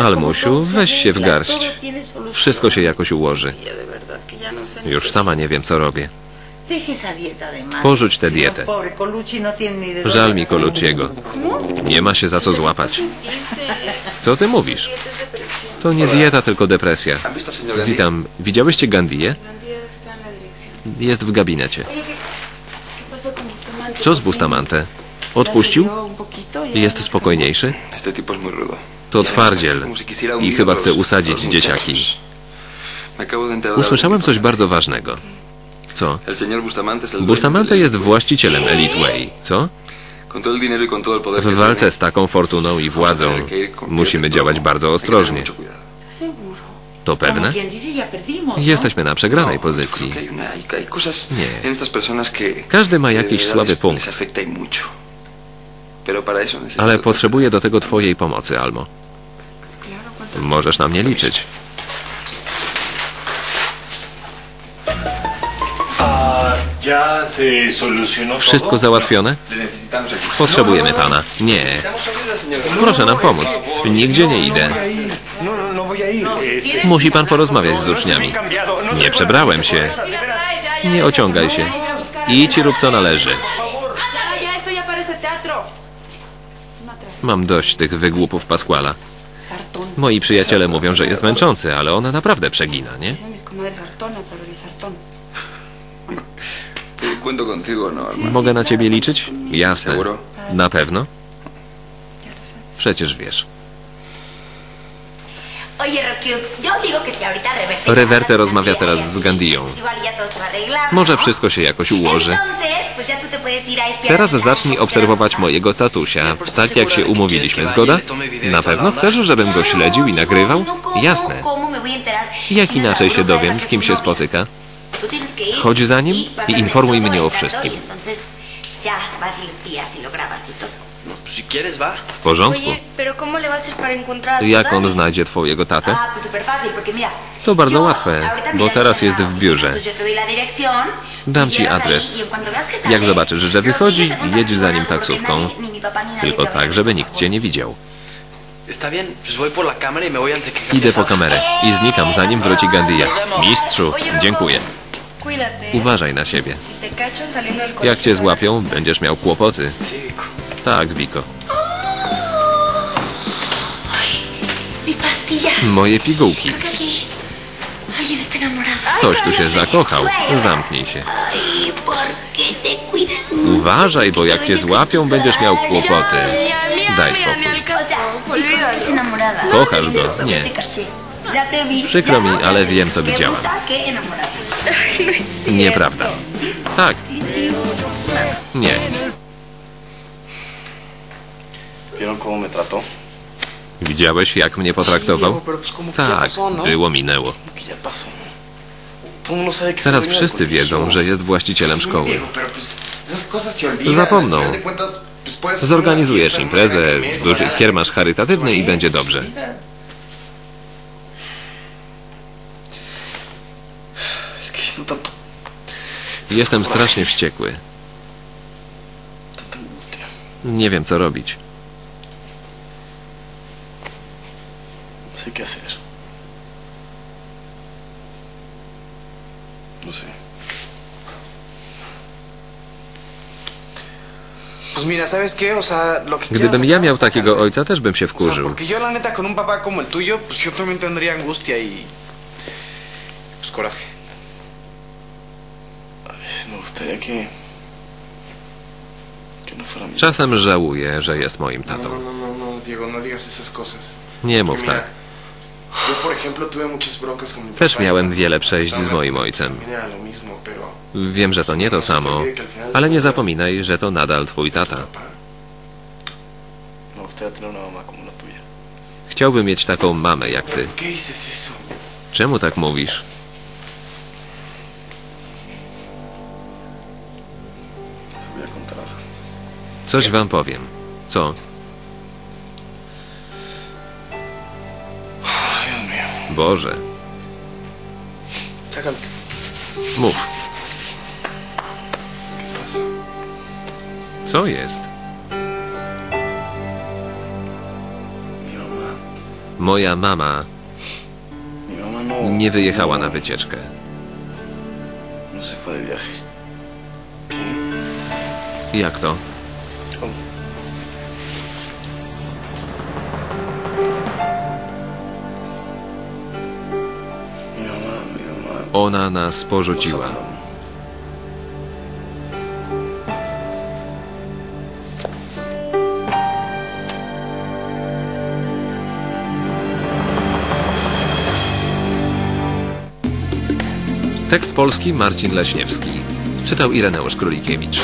Almusiu, weź się w garść. Wszystko się jakoś ułoży. No Już sama nie wiem, co robię. Porzuć tę no, dietę. no Żal mi Colucciego. Nie ma się za co złapać. dice. Co ty mówisz? To nie dieta, tylko depresja. Witam. Widziałyście dirección. Jest w gabinecie. Co z Bustamante? Odpuścił? Jest spokojniejszy? To twardziel i chyba chce usadzić dzieciaki. Usłyszałem coś bardzo ważnego. Co? Bustamante jest właścicielem Elite Way, co? W walce z taką fortuną i władzą musimy działać bardzo ostrożnie. To pewne? Jesteśmy na przegranej pozycji. Nie. Każdy ma jakiś słaby punkt. Ale potrzebuję do tego twojej pomocy, Almo. Możesz na mnie liczyć. Wszystko załatwione? Potrzebujemy pana. Nie. Proszę nam pomóc. Nigdzie nie idę. Musi pan porozmawiać z uczniami. Nie przebrałem się. Nie ociągaj się. Idź i rób co należy. Mam dość tych wygłupów Pasquala. Moi przyjaciele mówią, że jest męczący, ale ona naprawdę przegina, nie? ¿no? Mogę na ciebie liczyć? Jasne. Na pewno? Przecież wiesz. Oye, Rokiux, yo digo que si ahorita Reverte... Reverte rozmawia teraz z arreglar, Może ¿no? wszystko się jakoś ułoży. Teraz zacznij obserwować ¿no? mojego tatusia, tak jak się umówiliśmy, zgoda? Na pewno chcesz, żebym go śledził i nagrywał? No. Jasne. Jak ¿Quién es la inaczej się dowiem, z kim się spotyka? Chodź za nim y i informuj mnie o wszystkim. Y y y y. No, si quieres, va. W porządku. Oye, pero ¿cómo le va a hacer para encontrar a tu Jak on znajdzie twojego tatę? Ah, pues súper fácil, porque mira... To bardzo yo łatwe, bo teraz jest w biurze. dirección, Dam y ci adres. y Jak zobaczysz, że lo wychodzi, jedź za nim taksówką. Tylko tak, żeby nikt cię nie widział. Y Idę po kamerę i znikam, zanim wróci Gandia. Mistrzu, dziękuję. Uważaj na siebie. Jak cię złapią, będziesz miał kłopoty. Tak, Wiko. Mis pastillas. Moje pigułki. Ktoś tu się zakochał. Zamknij się. Uważaj, bo jak cię złapią, będziesz miał kłopoty. Daj spokój. Kochasz go. Nie. Przykro mi, no, ale wiem, co widziałam. No. Nieprawda. Tak, nie. Widziałeś, jak mnie potraktował? Tak, ¿no? było minęło. Teraz wszyscy wiedzą, że jest właścicielem szkoły. Zapomną. Zorganizujesz imprezę, duży kiermasz charytatywny i będzie dobrze. Jestem strasznie wściekły. Nie wiem, co robić. Sé qué hacer. No sé. Pues mira, ¿sabes qué? O sea, lo que Gdybym ja miał takiego ojca, też bym się O sea, wkurzył. porque yo la neta con un papá como el tuyo, pues yo también tendría angustia y... Pues coraje. A veces me gustaría que. que no. Czasem żałuję, że jest moim No, tatą. no, Diego, digas esas cosas. Nie mów tak. Też miałem wiele przejść z moim ojcem. Wiem, że to nie to samo, ale nie zapominaj, że to nadal twój tata. Chciałbym mieć taką mamę jak ty. Czemu tak mówisz? Coś wam powiem. Co? Boże. Czekam. Mów. Co jest? Moja mama nie wyjechała na wycieczkę. Jak to? Ona nas porzuciła. Tekst polski Marcin Leśniewski. Czytał Ireneusz Królikiewicz.